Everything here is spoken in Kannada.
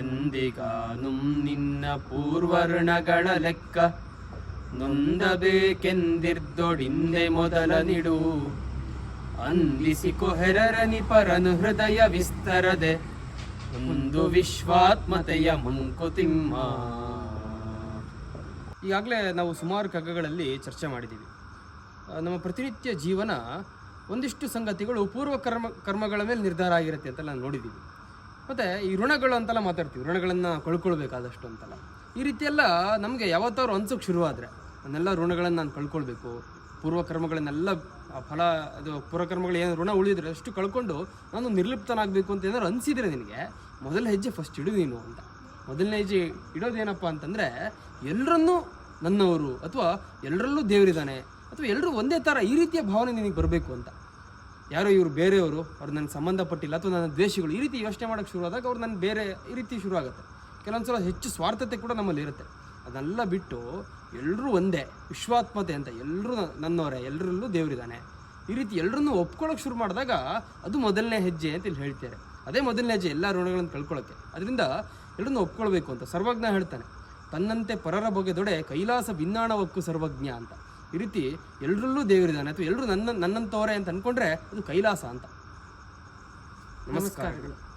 ಎಂದಿಗಾನು ನಿನ್ನ ಪೂರ್ವರ್ಣಗಳ ಲೆಕ್ಕ ನೊಂದಬೇಕೆಂದಿರ್ದೊಡಿಂದೆ ಮೊದಲ ನಿಡು. ಅಂದಿಸಿ ಕೊಹೆರರನಿ ಪರನು ಹೃದಯ ವಿಸ್ತರದೆ, ಒಂದು ವಿಶ್ವಾತ್ಮತೆಯ ಮುಂಕುತಿಮ್ಮ ಈಗಾಗಲೇ ನಾವು ಸುಮಾರು ಕಗ್ಗಗಳಲ್ಲಿ ಚರ್ಚೆ ಮಾಡಿದ್ದೀವಿ. ನಮ್ಮ ಪ್ರತಿನಿತ್ಯ ಜೀವನ ಒಂದಿಷ್ಟು ಸಂಗತಿಗಳು ಪೂರ್ವ ಕರ್ಮ, ಕರ್ಮಗಳ ಮೇಲೆ ನಿರ್ಧಾರ ಆಗಿರುತ್ತೆ ಅಂತ ಅಂತೆಲ್ಲ ನೋಡಿದ್ದೀವಿ. ಮತ್ತು ಈ ಋಣಗಳು ಅಂತೆಲ್ಲ ಮಾತಾಡ್ತೀವಿ. ಋಣಗಳನ್ನು ಕಳ್ಕೊಳ್ಬೇಕಾದಷ್ಟು ಅಂತಲ್ಲ. ಈ ರೀತಿಯೆಲ್ಲ ನಮಗೆ ಯಾವತ್ತಾದ್ರು ಶುರು ಶುರುವಾದರೆ ಅದನ್ನೆಲ್ಲ ಋಣಗಳನ್ನು ನಾನು ಕಳ್ಕೊಳ್ಬೇಕು. ಪೂರ್ವ ಕರ್ಮಗಳನ್ನೆಲ್ಲ ಫಲ, ಅದು ಪೂರ್ವಕರ್ಮಗಳು ಏನು ಋಣ ಉಳಿದ್ರೆ ಅಷ್ಟು ಕಳ್ಕೊಂಡು ನಾನು ನಿರ್ಲಿಪ್ತನಾಗಬೇಕು ಅಂತ ಏನಾದ್ರು ಅನಿಸಿದರೆ ನಿನಗೆ, ಮೊದಲ ಹೆಜ್ಜೆ ಫಸ್ಟ್ ಇಡು ನೀನು ಅಂತ. ಮೊದಲನೇ ಹೆಜ್ಜೆ ಇಡೋದೇನಪ್ಪ ಅಂತಂದರೆ ಎಲ್ಲರನ್ನೂ ನನ್ನವರು, ಅಥವಾ ಎಲ್ಲರಲ್ಲೂ ದೇವರಿದ್ದಾನೆ, ಅಥವಾ ಎಲ್ಲರೂ ಒಂದೇ ಥರ ಈ ರೀತಿಯ ಭಾವನೆ ನಿನಗೆ ಬರಬೇಕು ಅಂತ. ಯಾರೋ ಇವರು ಬೇರೆಯವರು, ಅವ್ರು ನನಗೆ ಸಂಬಂಧಪಟ್ಟಿಲ್ಲ ಅಥವಾ ನನ್ನ ದ್ವೇಷಗಳು, ಈ ರೀತಿ ಯೋಚನೆ ಮಾಡೋಕ್ಕೆ ಶುರುವಾದಾಗ ಅವ್ರು ನನ್ನ ಬೇರೆ ಈ ರೀತಿ ಶುರು ಆಗುತ್ತೆ ಕೆಲವೊಂದು ಸಲ ಹೆಚ್ಚು ಸ್ವಾರ್ಥತೆ ಕೂಡ ನಮ್ಮಲ್ಲಿ ಇರುತ್ತೆ. ಅದನ್ನೆಲ್ಲ ಬಿಟ್ಟು ಎಲ್ಲರೂ ಒಂದೇ, ವಿಶ್ವಾತ್ಮತೆ ಅಂತ ಎಲ್ಲರೂ ನನ್ನವರೇ ಎಲ್ಲರಲ್ಲೂ ದೇವರಿದ್ದಾನೆ. ಈ ರೀತಿ ಎಲ್ಲರನ್ನೂ ಒಪ್ಕೊಳ್ಳೋಕೆ ಶುರು ಮಾಡಿದಾಗ ಅದು ಮೊದಲನೇ ಹೆಜ್ಜೆ ಅಂತ ಇಲ್ಲಿ ಹೇಳ್ತಾರೆ. ಅದೇ ಮೊದಲನೇ ಹೆಜ್ಜೆ ಎಲ್ಲ ಋಣಗಳನ್ನು ಕಳ್ಕೊಳ್ಳೋಕ್ಕೆ ಅದರಿಂದ ಎಲ್ಲರನ್ನು ಒಪ್ಕೊಳ್ಬೇಕು ಅಂತ ಸರ್ವಜ್ಞ ಹೇಳ್ತಾನೆ. ತನ್ನಂತೆ ಪರರ ಬಗೆದೊಡೆ ಕೈಲಾಸ ಭಿನ್ನಾಣವಕ್ಕೂ ಸರ್ವಜ್ಞ ಅಂತ. ಈ ರೀತಿ ಎಲ್ಲರಲ್ಲೂ ದೇವರಿದ್ದಾನೆ ಅಥವಾ ಎಲ್ಲರೂ ನನ್ನ ನನ್ನಂತವರೇ ಅಂತ ಅನ್ಕೊಂಡ್ರೆ ಅದು ಕೈಲಾಸ ಅಂತ. ನಮಸ್ಕಾರಗಳು.